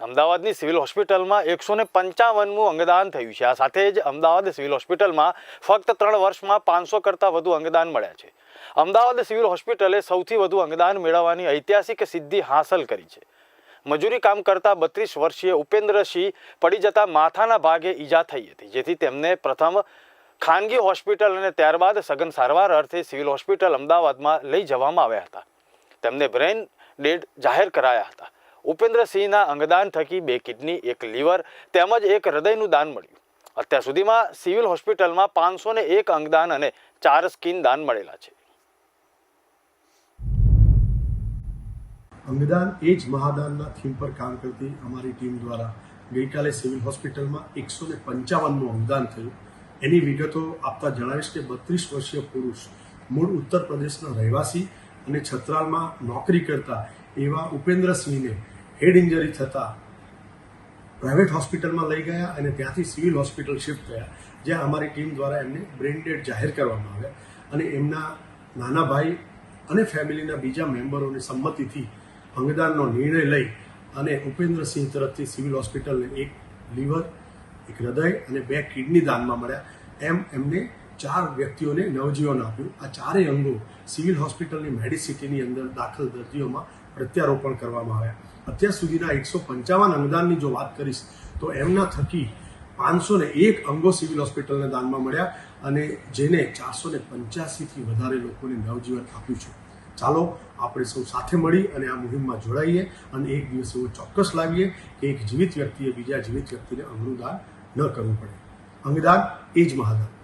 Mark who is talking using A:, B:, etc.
A: અમદાવાદની સિવિલ હોસ્પિટલમાં એકસો ને પંચાવનમું અંગદાન થયું છે. આ સાથે જ અમદાવાદ સિવિલ હોસ્પિટલમાં ફક્ત ત્રણ વર્ષમાં પાંચસો કરતાં વધુ અંગદાન મળ્યા છે. અમદાવાદ સિવિલ હોસ્પિટલે સૌથી વધુ અંગદાન મેળવવાની ઐતિહાસિક સિદ્ધિ હાંસલ કરી છે. મજૂરી કામ કરતા બત્રીસ વર્ષીય ઉપેન્દ્રસિંહ પડી જતા માથાના ભાગે ઈજા થઈ હતી, જેથી તેમને પ્રથમ ખાનગી હોસ્પિટલ અને ત્યારબાદ સઘન સારવાર અર્થે સિવિલ હોસ્પિટલ અમદાવાદમાં લઈ જવામાં આવ્યા હતા. તેમને બ્રેન ડેડ જાહેર કરાયા હતા. ઉપેન્દ્રસિંહના અંગદાન થકી બે કિડની, એક લીવર તેમજ એક હૃદયનું દાન મળ્યું. અત્યાર સુધીમાં સિવિલ હોસ્પિટલમાં પાંચસો ને એક અંગદાન અને ચાર સ્કીન દાન મળેલા છે.
B: અંગદાન એ જ મહાદાનના થીમ પર કામ કરતી અમારી ટીમ દ્વારા ગઈકાલે સિવિલ હોસ્પિટલમાં એકસો ને પંચાવનનું અંગદાન થયું. એની વિગતો આપતા જણાવીશ કે બત્રીસ વર્ષીય પુરુષ મૂળ ઉત્તર પ્રદેશના રહેવાસી અને છત્રાલમાં નોકરી કરતા એવા ઉપેન્દ્રસિંહને હેડ ઇન્જરી થતાં પ્રાઇવેટ હોસ્પિટલમાં લઈ ગયા અને ત્યાંથી સિવિલ હોસ્પિટલ શિફ્ટ થયા, જ્યાં અમારી ટીમ દ્વારા એમને બ્રેન્ડેડ જાહેર કરવામાં આવ્યા. અને એમના નાના ભાઈ અને ફેમિલીના બીજા મેમ્બરોની સંમતિથી અંગદાનનો નિર્ણય લઈ અને ઉપેન્દ્રસિંહ તરફથી સિવિલ હોસ્પિટલને એક લીવર, એક હૃદય અને બે કિડની દાનમાં મળ્યા. એમ એમને ચાર વ્યક્તિઓને નવજીવન આપ્યું. આ ચારેય અંગો સિવિલ હોસ્પિટલની મેડિસિટીની અંદર દાખલ દર્દીઓમાં પ્રત્યારોપણ કરવામાં આવ્યા. અત્યાર સુધીના એકસો પંચાવન અંગદાનની જો વાત કરીશ, તો એમના થકી પાંચસો ને એક અંગો સિવિલ હોસ્પિટલને દાનમાં મળ્યા અને જેને ચારસો ને પંચ્યાસીથી વધારે લોકોને નવજીવન આપ્યું છે. ચાલો, આપણે સૌ સાથે મળી અને આ મુહિમમાં જોડાઈએ અને એક દિવસ એવું ચોક્કસ લાવીએ કે એક જીવિત વ્યક્તિએ બીજા જીવિત વ્યક્તિને અંગનું દાન ન કરવું પડે. અંગદાન એ જ મહાદાન.